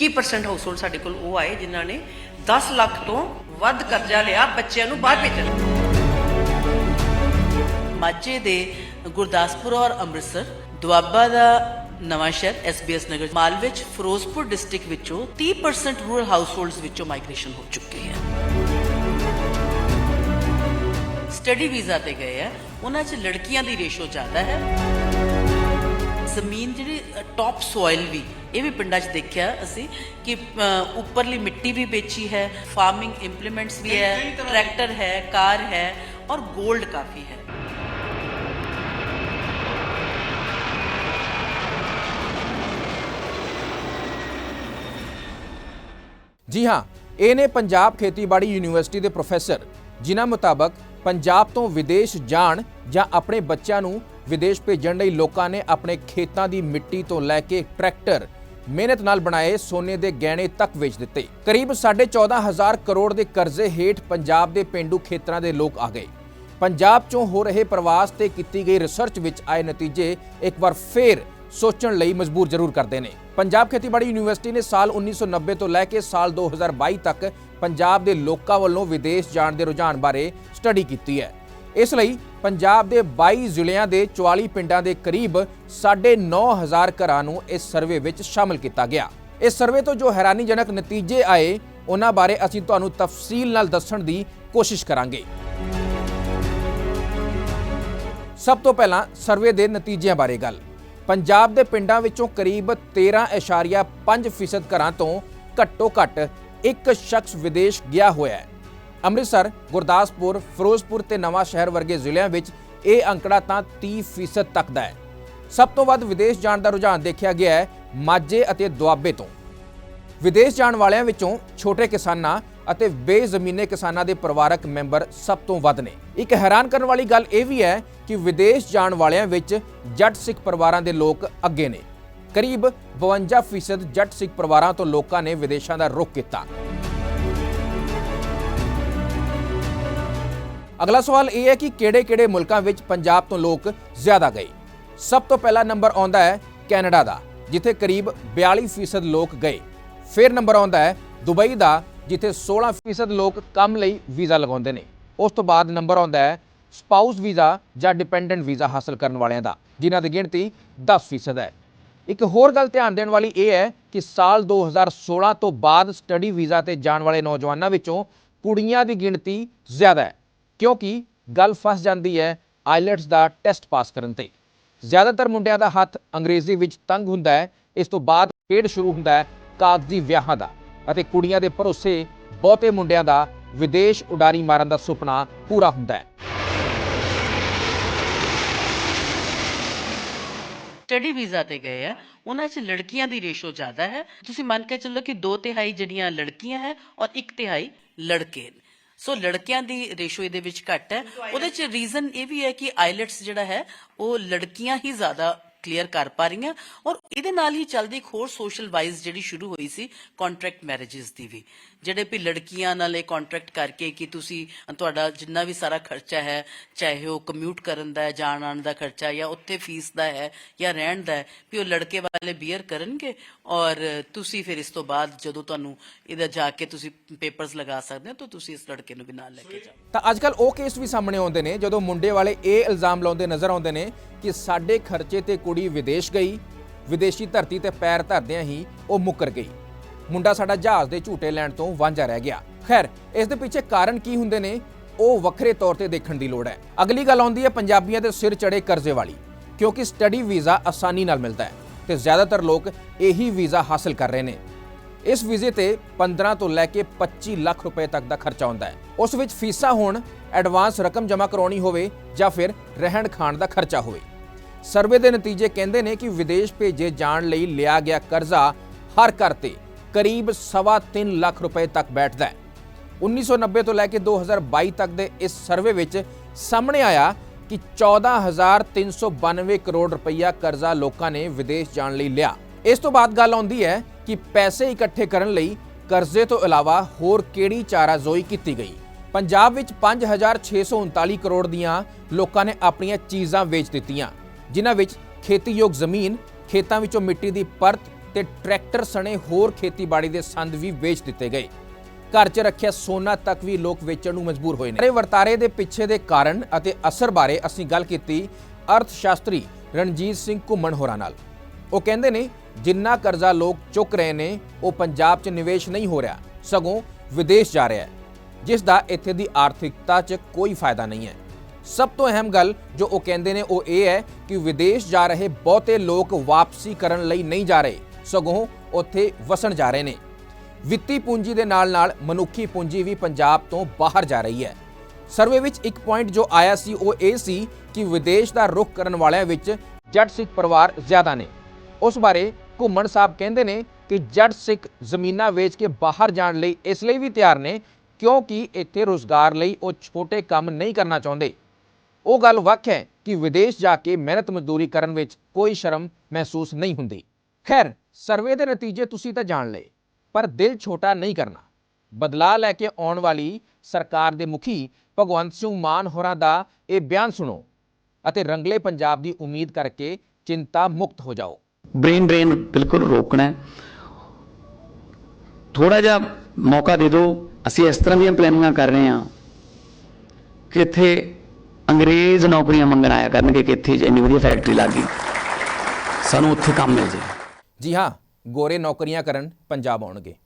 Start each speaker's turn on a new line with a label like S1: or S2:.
S1: 21% household ਸਾਡੇ ਕੋਲ ਉਹ ਆਏ ਜਿਨ੍ਹਾਂ ਨੇ 10 ਲੱਖ ਤੋਂ ਵੱਧ ਕਰਜ਼ਾ ਲਿਆ ਬੱਚਿਆਂ ਨੂੰ ਬਾਹਰ ਭੇਜਣ। ਮਾਝੇ ਦੇ ਗੁਰਦਾਸਪੁਰ ਔਰ ਅੰਮ੍ਰਿਤਸਰ, ਦੁਆਬਾ ਦਾ ਨਵਾਂ ਸ਼ਹਿਰ ਐਸਬੀਐਸ ਨਗਰ ਮਾਲਵੇ ਚ ਫਿਰੋਜ਼ਪੁਰ ਡਿਸਟ੍ਰਿਕਟ ਵਿੱਚੋਂ 30% ਰੂਰਲ ਹਾਊਸਹੋਲਡਸ ਵਿੱਚੋਂ ਮਾਈਗ੍ਰੇਸ਼ਨ ਹੋ ਚੁੱਕੀ ਹੈ। ਸਟੱਡੀ ਵੀਜ਼ਾ ਤੇ ਗਏ ਆ ਉਹਨਾਂ 'ਚ ਲੜਕੀਆਂ ਦੀ ਰੇਸ਼ੋ ਜ਼ਿਆਦਾ ਹੈ। ਜ਼ਮੀਨ ਜਿਹੜੀ ਟੌਪ ਸੋਇਲ ਵੀ ਇਹ ਵੀ ਪਿੰਡਾਂ 'ਚ ਦੇਖਿਆ ਅਸੀਂ ਕਿ ਉੱਪਰਲੀ ਮਿੱਟੀ ਵੀ ਵੇਚੀ ਹੈ ਫਾਰਮਿੰਗ ਇੰਪਲੀਮੈਂਟਸ ਵੀ ਹੈ ਟਰੈਕਟਰ ਹੈ ਕਾਰ ਹੈ ਔਰ 골ਡ ਕਾਫੀ ਹੈ।
S2: ਜੀ ਹਾਂ ਇਹ ਨੇ ਪੰਜਾਬ ਖੇਤੀਬਾੜੀ ਯੂਨੀਵਰਸਿਟੀ ਦੇ ਪ੍ਰੋਫੈਸਰ ਜਿਨ੍ਹਾਂ ਮੁਤਾਬਕ ਪੰਜਾਬ ਤੋਂ ਵਿਦੇਸ਼ ਜਾਣ ਜਾਂ ਆਪਣੇ ਬੱਚਿਆਂ ਨੂੰ ਵਿਦੇਸ਼ ਭੇਜਣ ਲਈ ਲੋਕਾਂ ਨੇ ਆਪਣੇ ਖੇਤਾਂ ਦੀ ਮਿੱਟੀ ਤੋਂ ਲੈ ਕੇ ਟਰੈਕਟਰ ਮਿਹਨਤ ਨਾਲ ਬਣਾਏ ਸੋਨੇ ਦੇ ਗਹਿਣੇ ਤੱਕ ਵੇਚ ਦਿੱਤੇ। ਕਰੀਬ 14500 ਕਰੋੜ ਦੇ ਕਰਜ਼ੇ ਹੇਠ ਪੰਜਾਬ ਦੇ ਪਿੰਡੂ ਖੇਤਰਾਂ ਦੇ ਲੋਕ ਆ ਗਏ। ਪੰਜਾਬ ਚੋਂ ਹੋ ਰਹੇ ਪ੍ਰਵਾਸ ਤੇ ਕੀਤੀ ਗਈ ਰਿਸਰਚ ਵਿੱਚ ਆਏ ਨਤੀਜੇ ਇੱਕ ਵਾਰ ਫੇਰ ਸੋਚਣ ਲਈ ਮਜਬੂਰ ਜ਼ਰੂਰ ਕਰਦੇ ਨੇ। ਪੰਜਾਬ ਖੇਤੀਬਾੜੀ ਯੂਨੀਵਰਸਿਟੀ ਨੇ ਸਾਲ 1990 ਤੋਂ ਲੈ ਕੇ ਸਾਲ 2022 ਤੱਕ ਪੰਜਾਬ ਦੇ ਲੋਕਾਂ ਵੱਲੋਂ ਵਿਦੇਸ਼ ਜਾਣ ਦੇ ਰੁਝਾਨ ਬਾਰੇ ਸਟੱਡੀ ਕੀਤੀ ਹੈ। ਇਸ ਲਈ ਪੰਜਾਬ ਦੇ 22 ਜ਼ਿਲ੍ਹਿਆਂ ਦੇ 44 ਪਿੰਡਾਂ ਦੇ ਕਰੀਬ 9500 ਘਰਾਂ ਨੂੰ ਇਸ ਸਰਵੇ ਵਿੱਚ ਸ਼ਾਮਲ ਕੀਤਾ ਗਿਆ। ਇਸ ਸਰਵੇ ਤੋਂ ਜੋ ਹੈਰਾਨੀਜਨਕ ਨਤੀਜੇ ਆਏ, ਉਹਨਾਂ ਬਾਰੇ ਅਸੀਂ ਤੁਹਾਨੂੰ ਤਫਸੀਲ ਨਾਲ ਦੱਸਣ ਦੀ ਕੋਸ਼ਿਸ਼ ਕਰਾਂਗੇ। ਸਭ ਤੋਂ ਪਹਿਲਾਂ ਸਰਵੇ ਦੇ ਨਤੀਜਿਆਂ ਬਾਰੇ ਗੱਲ। ਪੰਜਾਬ ਦੇ ਪਿੰਡਾਂ ਵਿੱਚੋਂ ਕਰੀਬ 13.5% ਘਰਾਂ ਤੋਂ ਘੱਟੋ ਘੱਟ ਇੱਕ ਸ਼ਖਸ ਵਿਦੇਸ਼ ਗਿਆ ਹੋਇਆ ਹੈ। ਅੰਮ੍ਰਿਤਸਰ, ਗੁਰਦਾਸਪੁਰ, ਫਿਰੋਜ਼ਪੁਰ ਤੇ ਨਵਾਂ ਸ਼ਹਿਰ ਵਰਗੇ ਜ਼ਿਲ੍ਹਿਆਂ ਵਿੱਚ ਇਹ ਅੰਕੜਾ ਤਾਂ 30% ਤੱਕ ਦਾ ਹੈ। ਸਭ ਤੋਂ ਵੱਧ ਵਿਦੇਸ਼ ਜਾਣ ਦਾ ਰੁਝਾਨ ਦੇਖਿਆ ਗਿਆ ਹੈ ਮਾਝੇ ਅਤੇ ਦੁਆਬੇ ਤੋਂ। ਵਿਦੇਸ਼ ਜਾਣ ਵਾਲਿਆਂ ਵਿੱਚੋਂ ਛੋਟੇ ਕਿਸਾਨਾਂ ਅਤੇ ਬੇਜ਼ਮੀਨੇ ਕਿਸਾਨਾਂ ਦੇ ਪਰਿਵਾਰਕ ਮੈਂਬਰ ਸਭ ਤੋਂ ਵੱਧ ਨੇ। ਇੱਕ ਹੈਰਾਨ ਕਰਨ ਵਾਲੀ ਗੱਲ ਇਹ ਵੀ ਹੈ ਕਿ ਵਿਦੇਸ਼ ਜਾਣ ਵਾਲਿਆਂ ਵਿੱਚ ਜੱਟ ਸਿੱਖ ਪਰਿਵਾਰਾਂ ਦੇ ਲੋਕ ਅੱਗੇ ਨੇ। ਕਰੀਬ 52% ਜੱਟ ਸਿੱਖ ਪਰਿਵਾਰਾਂ ਤੋਂ ਲੋਕਾਂ ਨੇ ਵਿਦੇਸ਼ਾਂ ਦਾ ਰੁਖ ਕੀਤਾ। ਅਗਲਾ ਸਵਾਲ ਇਹ ਹੈ ਕਿ ਕਿਹੜੇ-ਕਿਹੜੇ ਮੁਲਕਾਂ ਵਿੱਚ ਪੰਜਾਬ ਤੋਂ ਲੋਕ ਜ਼ਿਆਦਾ ਗਏ? ਸਭ ਤੋਂ ਪਹਿਲਾ ਨੰਬਰ ਆਉਂਦਾ ਹੈ ਕੈਨੇਡਾ ਦਾ, ਜਿੱਥੇ ਕਰੀਬ 42% ਲੋਕ ਗਏ। ਫਿਰ ਨੰਬਰ ਆਉਂਦਾ ਹੈ ਦੁਬਈ ਦਾ, ਜਿੱਥੇ 16% ਲੋਕ ਕੰਮ ਲਈ ਵੀਜ਼ਾ ਲਗਾਉਂਦੇ ਨੇ। ਉਸ ਤੋਂ ਬਾਅਦ ਨੰਬਰ ਆਉਂਦਾ ਹੈ ਸਪਾਊਸ ਵੀਜ਼ਾ ਜਾਂ ਡਿਪੈਂਡੈਂਟ ਵੀਜ਼ਾ ਹਾਸਲ ਕਰਨ ਵਾਲਿਆਂ ਦਾ, ਜਿਨ੍ਹਾਂ ਦੀ ਗਿਣਤੀ 10% ਹੈ। ਇੱਕ ਹੋਰ ਗੱਲ ਧਿਆਨ ਦੇਣ ਵਾਲੀ ਇਹ ਹੈ ਕਿ ਸਾਲ 2016 ਤੋਂ ਬਾਅਦ ਸਟੱਡੀ ਵੀਜ਼ਾ ਤੇ ਜਾਣ ਵਾਲੇ ਨੌਜਵਾਨਾਂ ਵਿੱਚੋਂ ਕੁੜੀਆਂ ਦੀ ਗਿਣਤੀ ਜ਼ਿਆਦਾ ਹੈ, ਕਿਉਂਕਿ ਗੱਲ ਫਸ ਜਾਂਦੀ ਹੈ ਆਈਲੈਟਸ ਦਾ ਟੈਸਟ ਪਾਸ ਕਰਨ ਤੇ। ਜ਼ਿਆਦਾਤਰ ਮੁੰਡਿਆਂ ਦਾ ਹੱਥ ਅੰਗਰੇਜ਼ੀ ਵਿੱਚ ਤੰਗ ਹੁੰਦਾ ਹੈ, ਇਸ ਤੋਂ ਬਾਅਦ ਖੇਡ ਸ਼ੁਰੂ ਹੁੰਦਾ ਹੈ ਕਾਗਜ਼ੀ ਵਿਆਹਾਂ ਦਾ ਅਤੇ ਕੁੜੀਆਂ ਦੇ ਭਰੋਸੇ ਬਹੁਤੇ ਮੁੰਡਿਆਂ ਦਾ ਵਿਦੇਸ਼ ਉਡਾਰੀ ਮਾਰਨ ਦਾ ਸੁਪਨਾ ਪੂਰਾ ਹੁੰਦਾ ਹੈ।
S1: ਸਟੱਡੀ ਵੀਜ਼ਾ ਤੇ ਗਏ ਆ, ਉਹਨਾਂ 'ਚ ਲੜਕੀਆਂ ਦੀ ਰੇਸ਼ੋ ਜ਼ਿਆਦਾ ਹੈ। ਤੁਸੀਂ ਮੰਨ ਕੇ ਚੱਲੋ ਕਿ 2 ਤਿਹਾਈ ਜਿਹੜੀਆਂ ਲੜਕੀਆਂ ਹੈ ਔਰ 1 ਤਿਹਾਈ ਲੜਕੇ ਨੇ। ਸੋ ਲੜਕਿਆਂ ਦੀ ਰੇਸ਼ੋ ਇਹਦੇ ਵਿੱਚ ਘੱਟ ਹੈ। ਉਹਦੇ 'ਚ ਰੀਜ਼ਨ ਇਹ ਵੀ ਹੈ ਕਿ ਆਈਲੈਟਸ ਜਿਹੜਾ ਹੈ, ਉਹ ਲੜਕੀਆਂ ਹੀ ਜ਼ਿਆਦਾ ਕਲੀਅਰ ਕਰ ਪਾ ਰਹੀਆਂ ਔਰ ਇਹਦੇ ਨਾਲ ਹੀ ਚੱਲਦੀ ਇੱਕ ਹੋਰ ਸੋਸ਼ਲ ਵਾਈਜ਼ ਜਿਹੜੀ ਸ਼ੁਰੂ ਹੋਈ ਸੀ ਕੰਟਰੈਕਟ ਮੈਰਿਜਸ ਦੀ ਵੀ। ਜਿਹੜੇ ਵੀ ਲੜਕੀਆਂ ਨਾਲ ਕੰਟਰੈਕਟ ਕਰਕੇ ਕਿ ਤੁਸੀਂ, ਤੁਹਾਡਾ ਜਿੰਨਾ ਵੀ ਸਾਰਾ ਖਰਚਾ ਹੈ, ਚਾਹੇ ਉਹ ਕਮਿਊਟ ਕਰਨ ਦਾ ਹੈ, ਜਾਣ ਆਉਣ ਦਾ ਖਰਚਾ ਜਾਂ ਉੱਥੇ ਫੀਸ ਦਾ ਹੈ ਜਾਂ ਰਹਿਣ ਦਾ ਹੈ, ਵੀ ਉਹ ਲੜਕੇ ਵਾਲੇ ਬੀਅਰ ਕਰਨਗੇ? ਔਰ ਤੁਸੀਂ ਫਿਰ ਇਸ ਤੋਂ ਬਾਅਦ ਜਦੋਂ ਤੁਹਾਨੂੰ ਇਹਦਾ ਜਾ ਕੇ ਤੁਸੀਂ ਪੇਪਰਸ ਲਗਾ ਸਕਦੇ ਹੋ, ਤਾਂ ਤੁਸੀਂ ਇਸ ਲੜਕੇ ਨੂੰ ਵੀ ਨਾਲ ਲੈ ਕੇ ਜਾਓ।
S2: ਤਾਂ ਅੱਜਕੱਲ ਉਹ ਕੇਸ ਵੀ ਸਾਹਮਣੇ ਆਉਂਦੇ ਨੇ, ਜਦੋਂ ਮੁੰਡੇ ਵਾਲੇ ਇਹ ਇਲਜ਼ਾਮ ਲਾਉਂਦੇ ਨਜ਼ਰ ਆਉਂਦੇ ਨੇ ਕਿ ਸਾਡੇ ਖਰਚੇ ਤੇ ਕੁੜੀ ਵਿਦੇਸ਼ ਗਈ ਵਿਦੇਸ਼ੀ ਧਰਤੀ ਤੇ ਪੈਰ ਧਰਦਿਆਂ ਹੀ ਉਹ ਮੁੱਕਰ ਗਈ। ਮੁੰਡਾ ਸਾਡਾ ਜਹਾਜ਼ ਦੇ ਝੂਟੇ ਲੈਣ ਤੋਂ ਵਾਂਝਾ ਰਹਿ ਗਿਆ। ਖੈਰ, ਇਸ ਦੇ ਪਿੱਛੇ ਕਾਰਨ ਕੀ ਹੁੰਦੇ ਨੇ, ਉਹ ਵੱਖਰੇ ਤੌਰ ਤੇ ਦੇਖਣ ਦੀ ਲੋੜ ਹੈ। ਅਗਲੀ ਗੱਲ ਆਉਂਦੀ ਹੈ ਪੰਜਾਬੀਆਂ ਦੇ ਸਿਰ ਚੜੇ ਕਰਜ਼ੇ ਵਾਲੀ, ਕਿਉਂਕਿ ਸਟੱਡੀ ਵੀਜ਼ਾ ਆਸਾਨੀ ਨਾਲ ਮਿਲਦਾ ਹੈ ਤੇ ਜ਼ਿਆਦਾਤਰ ਲੋਕ ਇਹੀ ਵੀਜ਼ਾ ਹਾਸਲ ਕਰ ਰਹੇ ਨੇ। ਇਸ ਵੀਜ਼ੇ ਤੇ 15 ਤੋਂ ਲੈ ਕੇ 25 ਲੱਖ ਰੁਪਏ ਤੱਕ ਦਾ ਖਰਚਾ ਆਉਂਦਾ ਹੈ। ਉਸ ਵਿੱਚ ਫੀਸਾਂ ਹੋਣ ਐਡਵਾਂਸ ਰਕਮ ਜਮ੍ਹਾਂ ਕਰਾਉਣੀ ਹੋਵੇ ਜਾਂ ਫਿਰ ਰਹਿਣ ਖਾਣ ਦਾ ਖਰਚਾ ਹੋਵੇ। ਸਰਵੇ ਦੇ ਨਤੀਜੇ ਕਹਿੰਦੇ ਨੇ ਕਿ ਵਿਦੇਸ਼ ਭੇਜੇ ਜਾਣ ਲਈ ਲਿਆ ਗਿਆ ਕਰਜ਼ਾ ਹਰ ਘਰ ਤੇ ਕਰੀਬ 3.5 ਲੱਖ ਰੁਪਏ ਤੱਕ ਬੈਠਦਾ ਹੈ। 1990 ਤੋਂ ਲੈ ਕੇ 2022 ਤੱਕ ਦੇ ਇਸ ਸਰਵੇ ਵਿੱਚ ਸਾਹਮਣੇ ਆਇਆ ਕਿ 14392 ਕਰੋੜ ਰੁਪਈਆ ਕਰਜ਼ਾ ਲੋਕਾਂ ਨੇ ਵਿਦੇਸ਼ ਜਾਣ ਲਈ ਲਿਆ। ਇਸ ਤੋਂ ਬਾਅਦ ਗੱਲ ਆਉਂਦੀ ਹੈ ਕਿ ਪੈਸੇ ਇਕੱਠੇ ਕਰਨ ਲਈ ਕਰਜ਼ੇ ਤੋਂ ਇਲਾਵਾ ਹੋਰ ਕਿਹੜੀ ਚਾਰਾਜ਼ੋਈ ਕੀਤੀ ਗਈ? ਪੰਜਾਬ ਵਿੱਚ 5639 ਕਰੋੜ ਦੀਆਂ ਲੋਕਾਂ ਨੇ ਆਪਣੀਆਂ ਚੀਜ਼ਾਂ ਵੇਚ ਦਿੱਤੀਆਂ। ਜਿਨ੍ਹਾਂ ਵਿੱਚ ਖੇਤੀਯੋਗ ਜ਼ਮੀਨ, ਖੇਤਾਂ ਵਿੱਚੋਂ ਮਿੱਟੀ ਦੀ ਪਰਤ ਤੇ ਟਰੈਕਟਰ ਸਣੇ ਹੋਰ ਖੇਤੀਬਾੜੀ ਦੇ ਸੰਦ ਵੀ ਵੇਚ ਦਿੱਤੇ ਗਏ। ਘਰ 'ਚ ਰੱਖਿਆ ਸੋਨਾ ਤੱਕ ਵੀ ਲੋਕ ਵੇਚਣ ਨੂੰ ਮਜਬੂਰ ਹੋਏ ਨੇ। ਇਹ ਵਰਤਾਰੇ ਦੇ ਪਿੱਛੇ ਦੇ ਕਾਰਨ ਅਤੇ ਅਸਰ ਬਾਰੇ ਅਸੀਂ ਗੱਲ ਕੀਤੀ ਅਰਥ ਸ਼ਾਸਤਰੀ ਰਣਜੀਤ ਸਿੰਘ ਘੁੰਮਣ ਹੋਰਾਂ ਨਾਲ। ਉਹ ਕਹਿੰਦੇ ਨੇ, ਜਿੰਨਾ ਕਰਜ਼ਾ ਲੋਕ ਚੁੱਕ ਰਹੇ ਨੇ, ਉਹ ਪੰਜਾਬ 'ਚ ਨਿਵੇਸ਼ ਨਹੀਂ ਹੋ ਰਿਹਾ, ਸਗੋਂ ਵਿਦੇਸ਼ ਜਾ ਰਿਹਾ ਹੈ, ਜਿਸ ਦਾ ਇੱਥੇ ਦੀ ਆਰਥਿਕਤਾ 'ਚ ਕੋਈ ਫਾਇਦਾ ਨਹੀਂ ਹੈ। ਸਭ ਤੋਂ ਅਹਿਮ ਗੱਲ ਜੋ ਉਹ ਕਹਿੰਦੇ ਨੇ ਉਹ ਇਹ ਹੈ ਕਿ ਵਿਦੇਸ਼ ਜਾ ਰਹੇ ਬਹੁਤੇ ਲੋਕ ਵਾਪਸੀ ਕਰਨ ਲਈ ਨਹੀਂ ਜਾ ਰਹੇ, ਸਗੋਂ ਉੱਥੇ ਵਸਣ ਜਾ ਰਹੇ ਨੇ। ਵਿੱਤੀ ਪੂੰਜੀ ਦੇ ਨਾਲ-ਨਾਲ ਮਨੁੱਖੀ ਪੂੰਜੀ ਵੀ ਪੰਜਾਬ ਤੋਂ ਬਾਹਰ ਜਾ ਰਹੀ ਹੈ। ਸਰਵੇ ਵਿੱਚ ਇੱਕ ਪੁਆਇੰਟ ਜੋ ਆਇਆ ਸੀ ਉਹ ਇਹ ਸੀ ਕਿ ਵਿਦੇਸ਼ ਦਾ ਰੁਖ ਕਰਨ ਵਾਲਿਆਂ ਵਿੱਚ ਜੱਟ ਸਿੱਖ ਪਰਿਵਾਰ ਜ਼ਿਆਦਾ ਨੇ। ਉਸ ਬਾਰੇ ਘੁੰਮਣ ਸਾਹਿਬ ਕਹਿੰਦੇ ਨੇ ਕਿ ਜੱਟ ਸਿੱਖ ਜ਼ਮੀਨਾਂ ਵੇਚ ਕੇ ਬਾਹਰ ਜਾਣ ਲਈ ਇਸ ਲਈ ਵੀ ਤਿਆਰ ਨੇ ਕਿਉਂਕਿ ਇੱਥੇ ਰੋਜ਼ਗਾਰ ਲਈ ਉਹ ਛੋਟੇ ਕੰਮ ਨਹੀਂ ਕਰਨਾ ਚਾਹੁੰਦੇ। ਉਹ ਗੱਲ ਵੱਖ ਹੈ ਕਿ ਵਿਦੇਸ਼ ਜਾ ਕੇ ਮਿਹਨਤ ਮਜ਼ਦੂਰੀ ਕਰਨ ਵਿੱਚ ਕੋਈ ਸ਼ਰਮ ਮਹਿਸੂਸ ਨਹੀਂ ਹੁੰਦੀ। ਖੈਰ, ਸਰਵੇ ਦੇ ਨਤੀਜੇ ਤੁਸੀਂ ਤਾਂ ਜਾਣ ਲਏ, ਪਰ ਦਿਲ ਛੋਟਾ ਨਹੀਂ ਕਰਨਾ। ਬਦਲਾਅ ਲੈ ਕੇ ਆਉਣ ਵਾਲੀ ਸਰਕਾਰ ਦੇ ਮੁਖੀ ਭਗਵੰਤ ਸਿੰਘ ਮਾਨ ਹੋਰਾਂ ਦਾ ਇਹ ਬਿਆਨ ਸੁਣੋ ਅਤੇ ਰੰਗਲੇ ਪੰਜਾਬ ਦੀ ਉਮੀਦ ਕਰਕੇ ਚਿੰਤਾ ਮੁਕਤ ਹੋ ਜਾਓ।
S3: ਬ੍ਰੇਨ ਡਰੇਨ ਬਿਲਕੁਲ ਰੋਕਣਾ ਹੈ। ਥੋੜਾ ਜਿਹਾ ਮੌਕਾ ਦੇ ਦਿਓ। ਅਸੀਂ ਇਸ ਤਰ੍ਹਾਂ ਦੀਆਂ ਪਲੈਨਿੰਗਾਂ ਕਰ ਰਹੇ ਹਾਂ ਕਿ ਇੱਥੇ ਅੰਗਰੇਜ਼ ਨੌਕਰੀਆਂ ਮੰਗਣ ਆਇਆ ਕਰਨਗੇ ਕਿ ਇੱਥੇ ਇੰਨੀ ਵਧੀਆ ਫੈਕਟਰੀ ਲੱਗ ਗਈ। ਸਾਨੂੰ ਉੱਥੇ ਕੰਮ ਮਿਲ ਜੇ
S2: ਜੀ ਹਾਂ ਗੋਰੇ ਨੌਕਰੀਆਂ ਕਰਨ ਪੰਜਾਬ ਆਉਣਗੇ।